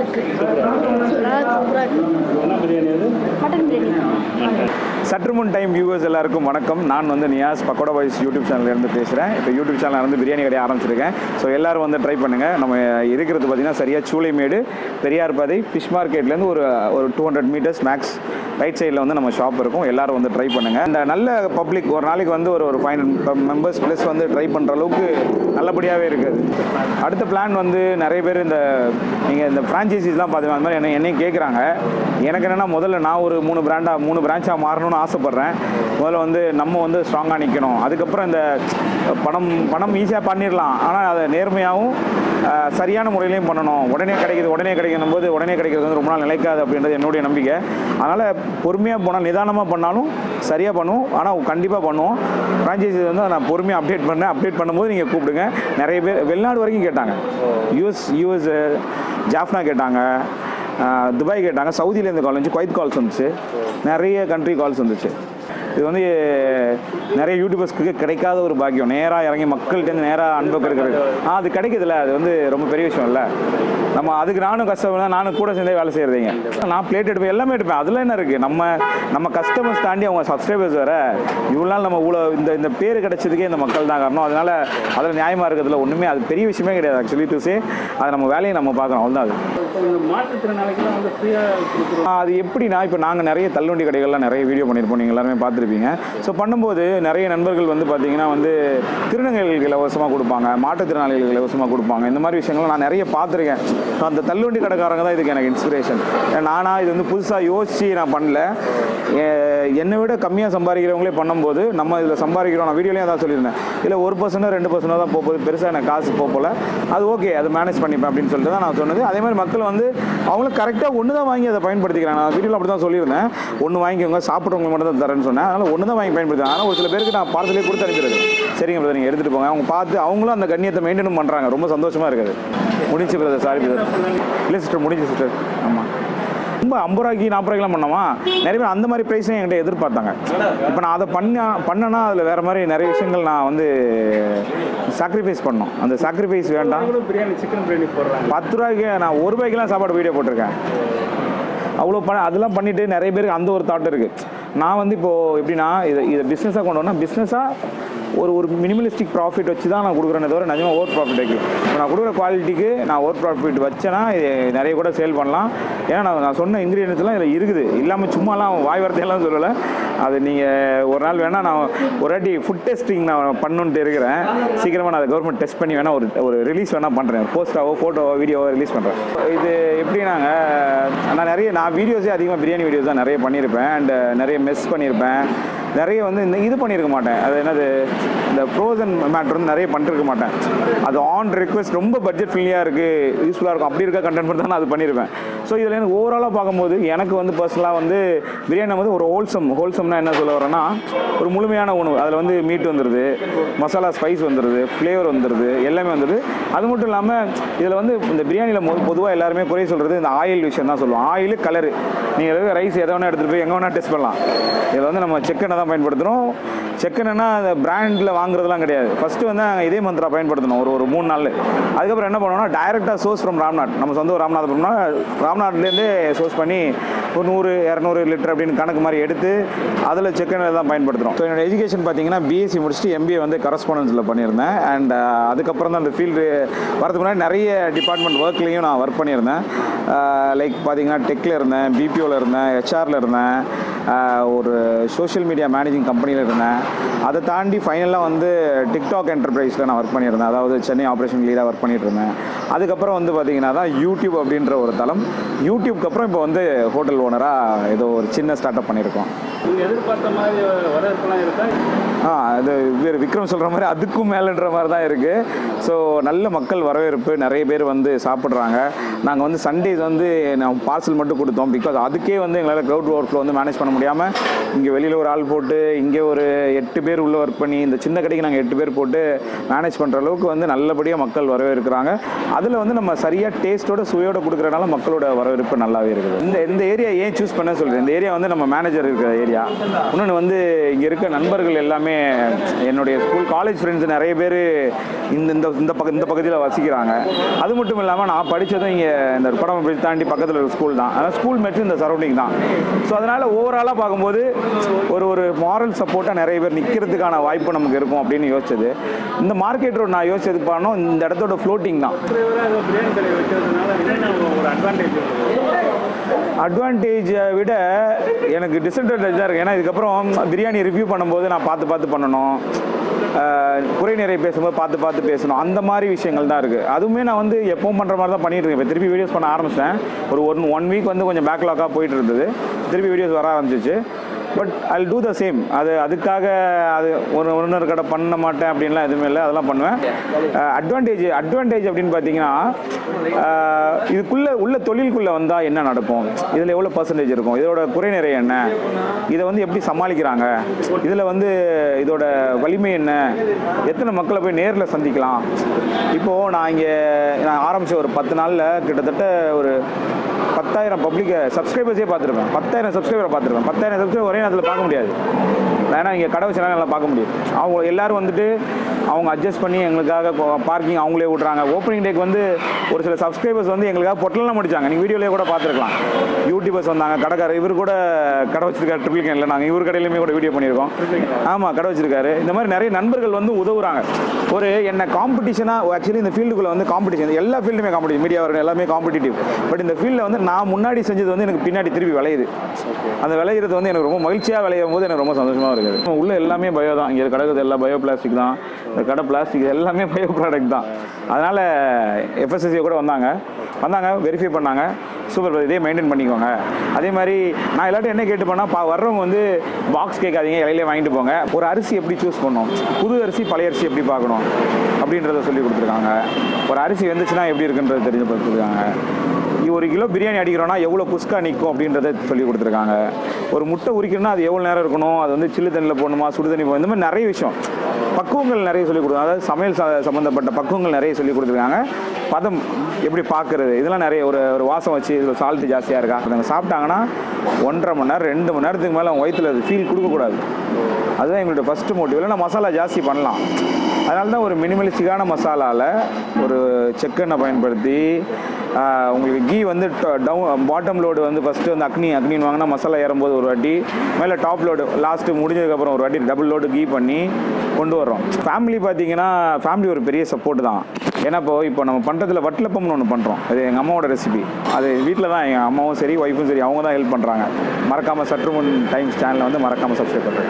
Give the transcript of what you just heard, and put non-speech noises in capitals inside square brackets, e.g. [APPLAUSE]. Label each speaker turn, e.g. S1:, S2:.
S1: இருக்கு. நல்லா சூப்பராக இருக்கு மட்டன் பிரியாணி
S2: சற்று முன் டைம் வியூவர்ஸ் எல்லாருக்கும் வணக்கம். நான் வந்து நியாஸ் பக்கோடா பாய்ஸ் யூடியூப் சேனல்லேருந்து பேசுகிறேன் இப்போ யூடியூப் சேனல் வந்து பிரியாணி கடை ஆரம்பிச்சிருக்கேன். ஸோ எல்லாரும் வந்து ட்ரை பண்ணுங்கள் நம்ம இருக்கிறது பார்த்தீங்கன்னா சரியாக சூளைமேடு பெரியார் பாதை ஃபிஷ் மார்க்கெட்லேருந்து ஒரு ஒரு two hundred metres max right சைடில் வந்து நம்ம ஷாப் இருக்கும். எல்லாரும் வந்து ட்ரை பண்ணுங்கள் இந்த நல்ல பப்ளிக் ஒரு நாளைக்கு வந்து ஒரு ஒரு ஃபைவ் மெம்பர்ஸ் ப்ளஸ் வந்து ட்ரை பண்ணுற அளவுக்கு நல்லபடியாகவே இருக்குது. அடுத்த பிளான் வந்து நிறைய பேர் இந்த நீங்கள் இந்த ஃப்ரான்ச்சைசிஸ்லாம் பார்த்தீங்கன்னா அந்த மாதிரி என்ன என்னையும் கேட்குறாங்க எனக்கு என்னென்னா முதல்ல நான் ஒரு மூணு பிராண்டாக மூணு பிரான்ச்சாக மாறணும்னு ஆசைப்பட்றேன். முதல்ல வந்து நம்ம வந்து ஸ்ட்ராங்காக நிற்கணும் அதுக்கப்புறம் இந்த பணம் பணம் ஈஸியாக பண்ணிடலாம் ஆனால் அதை நேர்மையாகவும் சரியான முறையிலையும் பண்ணணும். உடனே கிடைக்குது உடனே கிடைக்கணும் போது உடனே கிடைக்கிறது வந்து ரொம்ப நாள் நிலைக்காது அப்படின்றது என்னுடைய நம்பிக்கை. அதனால் பொறுமையாக போனால் நிதானமாக பண்ணாலும் சரியாக பண்ணுவோம். ஆனால் கண்டிப்பாக பண்ணுவோம். ஃப்ரான்ச்சைசி வந்து நான் பொறுமையாக அப்டேட் பண்ணேன். அப்டேட் பண்ணும்போது நீங்கள் கூப்பிடுங்க. நிறைய பேர் வெளிநாடு வரைக்கும் கேட்டாங்க. யூஎஸ் யூஎஸ் ஜாஃப்னா கேட்டாங்க. துபாய் கேட்டாங்க சவுதியிலேருந்து கால் வந்துச்சு. குவைத் கால்ஸ் வந்துச்சு. நிறைய கண்ட்ரி கால்ஸ் வந்துச்சு. இது வந்து நிறைய யூடியூபர்ஸ்க்கு கிடைக்காத ஒரு பாக்கியம். நேராக இறங்கி மக்கள்கிட்டேருந்து நேராக அன்புக்கு இருக்கிறது ஆ அது கிடைக்குதுல்ல. அது வந்து ரொம்ப பெரிய விஷயம் இல்லை. நம்ம அதுக்கு நானும் கஷ்டம் நானும் கூட சேர்ந்தே வேலை செய்கிறீங்க நான் பிளேட் எடுப்பேன் எல்லாமே எடுப்பேன். அதில் என்ன இருக்குது நம்ம நம்ம கஸ்டமர்ஸ் தாண்டி அவங்க சப்ஸ்கிரைபர்ஸ் வேறு இவ்வளோ நாள் நம்ம இவ்வளோ இந்த இந்த பேர் கிடைச்சதுக்கே இந்த மக்கள் தான் காரணம். அதனால் அதில் நியாயமாக இருக்கிறதுல ஒன்றுமே அது பெரிய விஷயமே கிடையாது. ஆக்சுவலி டு சே அதை நம்ம வேலையை நம்ம பார்க்கணும். அவ்வளோதான் அது. அது எப்படின்னா இப்போ நாங்கள் நிறைய தள்ளுவண்டி கடைகள்லாம் நிறைய வீடியோ பண்ணியிருப்போம் நீங்கள் எல்லாருமே பார்த்துருப்பீங்க. ஸோ பண்ணும்போது நிறைய நண்பர்கள் வந்து பார்த்தீங்கன்னா வந்து திருநங்கைகளுக்கு இலவசமாக கொடுப்பாங்க மாற்றுத்திறனாளிகளுக்கு இலவசமாக கொடுப்பாங்க. இந்த மாதிரி விஷயங்கள்லாம் நான் நிறைய பார்த்துருக்கேன். அந்த தள்ளுவண்டி கடைக்காரங்க தான் இதுக்கு எனக்கு இன்ஸ்பிரேஷன் நானா இது வந்து புதுசாக யோசித்து நான் பண்ணல. என்னை விட கம்மியாக சம்பாதிக்கிறவங்களே பண்ணும்போது நம்ம இதில் சம்பாதிக்கிறோம். நான் வீடியோலேயே தான் சொல்லியிருந்தேன். இல்லை ஒரு பர்சனோ ரெண்டு பர்சனோ தான் போகும்போது போகுது. பெருசாக எனக்கு காசு போகல அது ஓகே அது மேனேஜ் பண்ணிப்பேன் அப்படின்னு சொல்லிட்டு தான் நான் சொன்னது. அதே மாதிரி மக்கள் வந்து அவங்களும் கரெக்டாக ஒன்று தான் வாங்கி அதை பயன்படுத்திக்கிறாங்க. நான் வீடியோவில் அப்படி தான் சொல்லியிருந்தேன். ஒன்று வாங்கிக்கோங்க சாப்பிட்றவங்க மட்டும் தான் தரேன்னு சொன்னேன். அதனால் ஒன்று தான் வாங்கி பயன்படுத்துவேன் ஆனால் ஒரு சில பேருக்கு நான் பார்சலே கொடுத்து அனுப்பிடுறது. சரிங்க பிரதர் நீங்கள் எடுத்துகிட்டு போங்க. அவங்க பார்த்து அவங்களும் அந்த கண்ணியத்தை மெயின்டைன் பண்ணுறாங்க ரொம்ப சந்தோஷமாக இருக்குது. முடிஞ்சு பிரதர் சாரி பிரதர் இல்லை சிஸ்டர் முடிஞ்சு சிஸ்டர் ஆமாம் ரொம்ப ஐம்பது ரூபாய்க்கு நாற்பது ரூபாய்க்குலாம் பண்ணோமா நிறைய பேர் அந்த மாதிரி ப்ரைஸையும் என்கிட்ட எதிர்பார்த்தாங்க. இப்போ நான் அதை பண்ண பண்ணனா அதில் வேறு மாதிரி நிறைய விஷயங்கள் நான் வந்து சாக்ரிஃபைஸ் பண்ணோம். அந்த சாக்ரிஃபைஸ் வேண்டாம்.
S3: கூட பிரியாணி சிக்கன் பிரியாணி போடுறேன்
S2: பத்து ரூபாய்க்கு நான் ஒரு ரூபாய்க்குலாம் சாப்பாடு வீடியோ போட்டிருக்கேன். அவ்வளோ பண்ண அதெல்லாம் பண்ணிட்டு நிறைய பேருக்கு அந்த ஒரு தாட் இருக்குது நான் வந்து இப்போது எப்படின்னா இதை இதை பிஸ்னஸாக கொண்டு வரணும் பிஸ்னஸாக ஒரு ஒரு மினிமலிஸ்டிக் ப்ராஃபிட் வச்சு தான் நான் கொடுக்குறேனே தவிர நிஜமாக ஓவர் ப்ராஃபிட் வைக்கல இப்போ நான் கொடுக்குற குவாலிட்டிக்கு நான் ஓவர் ப்ராஃபிட் வச்சேன்னா இது நிறைய கூட சேல் பண்ணலாம். ஏன்னா நான் நான் சொன்ன இன்க்ரீடியன்ஸ்லாம் இதில் இருக்குது. இல்லாமல் சும்மாலாம் வாய் வார்த்தையெல்லாம் சொல்லலை. அது நீங்கள் ஒரு நாள் வேணால் நான் ஒரு வாட்டி ஃபுட் டெஸ்டிங் நான் பண்ணுன்ட்டு இருக்கிறேன். சீக்கிரமாக நான் அதை கவர்மெண்ட் டெஸ்ட் பண்ணி வேணால் ஒரு ஒரு ரிலீஸ் வேணால் பண்ணுறேன் போஸ்டாவோ ஃபோட்டோவோ வீடியோவோ ரிலீஸ் பண்ணுறேன் இது எப்படி நாங்கள் நான் நிறைய நான் வீடியோஸே அதிகமாக பிரியாணி வீடியோஸ் தான் நிறைய பண்ணியிருப்பேன். அண்ட் uh, நிறைய மெஸ் பண்ணியிருப்பேன். நிறைய வந்து இந்த இது பண்ணியிருக்க மாட்டேன். அது என்னது இந்த ஃப்ரோசன் மேட்ரு வந்து நிறைய பண்ணிருக்க மாட்டேன். அது ஆன் ரிக்வெஸ்ட் ரொம்ப பட்ஜெட் ஃப்ரீயாக இருக்குது யூஸ்ஃபுல்லாக இருக்கும். அப்படி இருக்க கண்டென்ட் மட்டும் தான் நான் அது பண்ணியிருப்பேன். ஸோ இதில் எனக்கு ஓவராலாக பார்க்கும்போது எனக்கு வந்து பர்சனலாக வந்து பிரியாணி வந்து ஒரு ஹோல்சம் ஹோல்சம்னா என்ன சொல்ல வரேன்னா ஒரு முழுமையான உணவு அதில் வந்து மீட் வந்துடுது மசாலா ஸ்பைஸ் வந்துடுது ஃப்ளேவர் வந்துடுது எல்லாமே வந்துடுது அது மட்டும் இல்லாமல் இதில் வந்து இந்த பிரியாணியில் மொ பொதுவாக எல்லாருமே குறை சொல்கிறது இந்த ஆயில் விஷயம் தான் சொல்லுவோம். ஆயில் கலரு நீங்கள் ரைஸ் எதை வேணால் எடுத்துகிட்டு போய் எங்கே வேணால் டெஸ்ட் பண்ணலாம். இதில் வந்து நம்ம செக்கெண்ணெய் தான் பயன்படுத்துகிறோம் செக்கெண்ணெய்னா அந்த பிராண்டில் வாங்குறதுலாம் கிடையாது. ஃபஸ்ட்டு வந்து நாங்கள் இதே மந்த்ரா பயன்படுத்தணும் ஒரு ஒரு மூணு நாள் அதுக்கப்புறம் என்ன பண்ணுவோம்னா டைரெக்டாக சோர்ஸ் ஃப்ரம் ராம்நாட் நம்ம சொந்த ஊர் ராமநாதபுரம்னா ராம்நாட்லேருந்தே சோர்ஸ் பண்ணி ஒரு நூறு இரநூறு லிட்டர் அப்படின்னு கணக்கு மாதிரி எடுத்து அதில் செக்கெண்ணெய் தான் பயன்படுத்துகிறோம் ஸோ என்னோட எஜுகேஷன் பார்த்தீங்கன்னா பிஎஸ்சி முடிச்சுட்டு எம்பிஏ வந்து கரஸ்பாண்டன்ஸில் பண்ணியிருந்தேன். அண்ட் uh, அதுக்கப்புறம் தான் அந்த ஃபீல்டு வரதுக்கு முன்னாடி நிறைய டிபார்ட்மெண்ட் ஒர்க்லேயும் நான் ஒர்க் பண்ணியிருந்தேன். Uh, லைக் பார்த்தீங்கன்னா டெக்கில் இருந்தேன் பிபிஓவில் இருந்தேன் ஹெச்ஆரில் இருந்தேன். ஒரு சோஷியல் மீடியா மேனேஜிங் கம்பெனியில் இருந்தேன். அதை தாண்டி ஃபைனலாக வந்து டிக்டாக் என்டர்பிரைஸில் நான் ஒர்க் பண்ணியிருந்தேன். அதாவது சென்னை ஆப்ரேஷன் லீடாக ஒர்க் பண்ணிட்டு இருந்தேன் அதுக்கப்புறம் வந்து பார்த்தீங்கன்னா தான் யூடியூப் அப்படின்ற ஒரு தளம். யூடியூப்க்கு அப்புறம் இப்போ வந்து ஹோட்டல் ஓனராக ஏதோ ஒரு சின்ன ஸ்டார்ட் அப் பண்ணியிருக்கோம்
S3: எதிர்பார்த்த மாதிரி வரவேற்பெல்லாம் இருக்கா?
S2: ஆ அது வேறு விக்ரம் சொல்கிற மாதிரி அதுக்கும் மேலேன்ற மாதிரி தான் இருக்குது ஸோ நல்ல மக்கள் வரவேற்பு நிறைய பேர் வந்து சாப்பிட்றாங்க. நாங்கள் வந்து சண்டேஸ் வந்து நான் பார்சல் மட்டும் கொடுத்தோம். பிகாஸ் அதுக்கே வந்து எங்களால் க்ரௌட் ஒர்க் ஃப்ளோ வந்து மேனேஜ் பண்ண முடியாமல் இங்கே வெளியில் ஒரு ஆள் போட்டு இங்கே ஒரு எட்டு பேர் உள்ளே ஒர்க் பண்ணி இந்த சின்ன கடைக்கு நாங்கள் எட்டு பேர் போட்டு மேனேஜ் பண்ணுற அளவுக்கு வந்து நல்லபடியாக மக்கள் வரவேற்கிறாங்க. அதில் வந்து நம்ம சரியாக டேஸ்ட்டோட சுவையோட கொடுக்குறனால மக்களோட வரவேற்பு நல்லாவே இருக்குது. இந்த இந்த ஏரியா ஏன் சூஸ் பண்ண சொல்கிறேன் இந்த ஏரியா வந்து நம்ம மேனேஜர் இருக்கிற ஏரியா இன்னொன்று வந்து இங்கே இருக்க நண்பர்கள் எல்லாமே என்னுடைய ஸ்கூல் காலேஜ் ஃப்ரெண்ட்ஸ் நிறைய பேர் இந்த இந்த இந்த பக்கம் இந்த பகுதியில் வசிக்கிறாங்க. அது மட்டும் இல்லாமல் நான் படித்ததும் இங்கே இந்த படம் தாண்டி பக்கத்தில் இருக்கிற ஸ்கூல் தான். அதனால் ஸ்கூல் மேட்ச் இந்த சரௌண்டிங் தான். ஸோ அதனால் ஓவராலாக பார்க்கும்போது ஒரு ஒரு மாரல் சப்போர்ட்டாக நிறைய பேர் நிற்கிறதுக்கான வாய்ப்பு நமக்கு இருக்கும் அப்படின்னு யோசிச்சது. இந்த மார்க்கெட் ரோட் நான் யோசிச்சது பண்ணோம் இந்த இடத்தோட ஃப்ளோட்டிங் தான்.
S3: அட்வான்டேஜை
S2: விட எனக்கு டிஸ்அட்வான்டேஜ் தான் இருக்குது ஏன்னா இதுக்கப்புறம் பிரியாணி ரிவ்யூ பண்ணும்போது நான் பார்த்து பார்த்து பண்ணணும். குறை நிறைய பேசும்போது பார்த்து பார்த்து பேசணும். அந்த மாதிரி விஷயங்கள் தான் இருக்குது அதுவுமே நான் வந்து எப்பவும் பண்ணுற மாதிரி தான் பண்ணிட்டு இருக்கேன். இப்போ திருப்பி வீடியோஸ் பண்ண ஆரம்பிச்சிட்டேன். ஒரு ஒன் ஒன் வீக் வந்து கொஞ்சம் பேக்லாக்காக போயிட்டு இருந்தது. திருப்பி வீடியோஸ் வர ஆரம்பிச்சிச்சு. But I do the same அது அதுக்காக அது ஒரு இன்னொரு கடை பண்ண மாட்டேன் அப்படின்லாம் எதுவுமே இல்லை. அதெல்லாம் பண்ணுவேன். அட்வான்டேஜ் அட்வான்டேஜ் அப்படின்னு பார்த்தீங்கன்னா ஆஹ் இதுக்குள்ளே உள்ள தொழிலுக்குள்ளே வந்தால் என்ன நடக்கும்? இதில் எவ்வளோ பர்சன்டேஜ் இருக்கும்? இதோட குறை நிறைய என்ன? இதை வந்து எப்படி சமாளிக்கிறாங்க? இதில் வந்து இதோட வலிமை என்ன? எத்தனை மக்களை போய் நேரில் சந்திக்கலாம்? இப்போது நான் இங்கே நான் ஆரம்பித்த ஒரு பத்து நாளில் கிட்டத்தட்ட ஒரு பத்தாயிரம் பப்ளிக் சப்ஸ்கிரைபர்ஸே பார்த்துருப்பேன். பத்தாயிரம் சப்ஸ்கிரைபரை பார்த்துருப்பேன். பத்தாயிரம் சப்ஸ்கிரைபர் ஒரே நேரத்தில் பார்க்க முடியாது. ஏன்னா இங்கே கடை வச்சுனா நல்லா பார்க்க முடியாது அவங்க எல்லாரும் வந்துட்டு அவங்க அட்ஜஸ்ட் பண்ணி எங்களுக்காக பார்க்கிங் அவங்களே விட்றாங்க. ஓப்பனிங் டேக்கு வந்து ஒரு சில சப்ஸ்கிரைபர்ஸ் வந்து எங்களுக்காக பொட்டலாம் முடிச்சாங்க. நீங்கள் வீடியோலேயே கூட பார்த்துருக்கலாம். யூடியூபர்ஸ் வந்தாங்க கடைக்காரர் இவர் கூட கடை வச்சிருக்காரு ட்ரிபிள் கேனில் நாங்கள் இவர் கடையிலுமே கூட வீடியோ பண்ணியிருக்கோம். ஆமாம் கடை வச்சிருக்காரு. இந்த மாதிரி நிறைய நண்பர்கள் வந்து உதவுறாங்க. ஒரு என்ன காம்படிஷனாக ஆக்சுவலி இந்த ஃபீல்டுக்குள்ள வந்து காம்படிஷன் எல்லா ஃபீல்டுமே காம்படிஷன் மீடியா வரணும் எல்லாமே காம்படிட்டிவ் பட் இந்த ஃபீல்டில் வந்து நான் முன்னாடி செஞ்சது வந்து எனக்கு பின்னாடி திருப்பி விளையுது. அந்த விளையிறது வந்து எனக்கு ரொம்ப மகிழ்ச்சியாக விளையும் போது எனக்கு ரொம்ப சந்தோஷமாக இருக்குது. உள்ள எல்லாமே பயோ தான். இங்கே கிடக்குது எல்லாம் பயோ பிளாஸ்டிக் தான். இந்த கடை பிளாஸ்டிக் எல்லாமே [LAUGHS] பயோ ப்ராடக்ட் தான். அதனால் எஃப்எஸ்எஸ்சி கூட வந்தாங்க. வந்தாங்க வெரிஃபை பண்ணாங்க. சூப்பர் இதே மெயின்டைன் பண்ணிக்கோங்க. அதே மாதிரி நான் எல்லாத்தையும் என்ன கேட்டு போனால் பா வர்றவங்க வந்து பாக்ஸ் கேட்காதீங்க இலையிலே வாங்கிட்டு போங்க. ஒரு அரிசி எப்படி சூஸ் பண்ணணும்? புது அரிசி பழைய அரிசி எப்படி பார்க்கணும்? அப்படின்றத சொல்லி கொடுத்துருக்காங்க. ஒரு அரிசி வெந்துச்சுன்னா எப்படி இருக்குன்றது தெரிஞ்சு கொடுத்துருக்காங்க ஒரு கிலோ பிரியாணி அடிக்கிறோன்னா எவ்வளோ குஸ்கா நிற்கும் அப்படின்றத சொல்லி கொடுத்துருக்காங்க. ஒரு முட்டை உரிக்கணும்னா அது எவ்வளோ நேரம் இருக்கணும்? அது வந்து சில்லு தண்ணியில் போடணுமா? சுடு தண்ணி போகணும் இந்த மாதிரி நிறைய விஷயம். பக்குவங்கள் நிறைய சொல்லிக் கொடுத்தாங்க அதாவது சமையல் சம்மந்தப்பட்ட பக்குவங்கள் நிறைய சொல்லிக் கொடுத்துருக்காங்க. பதம் எப்படி பார்க்குறது? இதெல்லாம் நிறைய ஒரு ஒரு வாசம் வச்சு இதில் சால்ட்டு ஜாஸ்தியாக இருக்கா? அவங்க சாப்பிட்டாங்கன்னா ஒன்றரை மணி நேரம் ரெண்டு மணி நேரத்துக்கு மேலே அவங்க வயிற்றுல அது ஃபீல் கொடுக்கக்கூடாது அதுதான் எங்களோட ஃபஸ்ட்டு மோட்டிவ் இல்லைன்னா மசாலா ஜாஸ்தி பண்ணலாம். அதனால தான் ஒரு மினிமலிஸ்டிக்கான மசாலாவில் ஒரு செக்கெண்ணை பயன்படுத்தி உங்களுக்கு கீ வந்து டவுன் பாட்டம் லோடு வந்து ஃபஸ்ட்டு வந்து அக்னி அக்னின்னு வாங்கினா மசாலா ஏறும்போது ஒரு வாட்டி மேலே டாப் லோடு லாஸ்ட்டு முடிஞ்சதுக்கப்புறம் ஒரு வாட்டி டபுள் லோடு கீ பண்ணி கொண்டு வர்றோம். ஃபேமிலி பார்த்தீங்கன்னா ஃபேமிலி ஒரு பெரிய சப்போர்ட் தான். ஏன்னா இப்போ இப்போ நம்ம பண்ணுறதுல வட்டலப்பம்னு ஒன்று பண்ணுறோம் அது எங்கள் அம்மாவோட ரெசிபி அது வீட்டில் தான் எங்கள் அம்மாவும் சரி ஒய்ஃபும் சரி அவங்க தான் ஹெல்ப் பண்ணுறாங்க மறக்காமல் சற்று முன் டைம்ஸ் சேனலை வந்து மறக்காமல் சப்ஸ்கிரைப் பண்ணுறேன்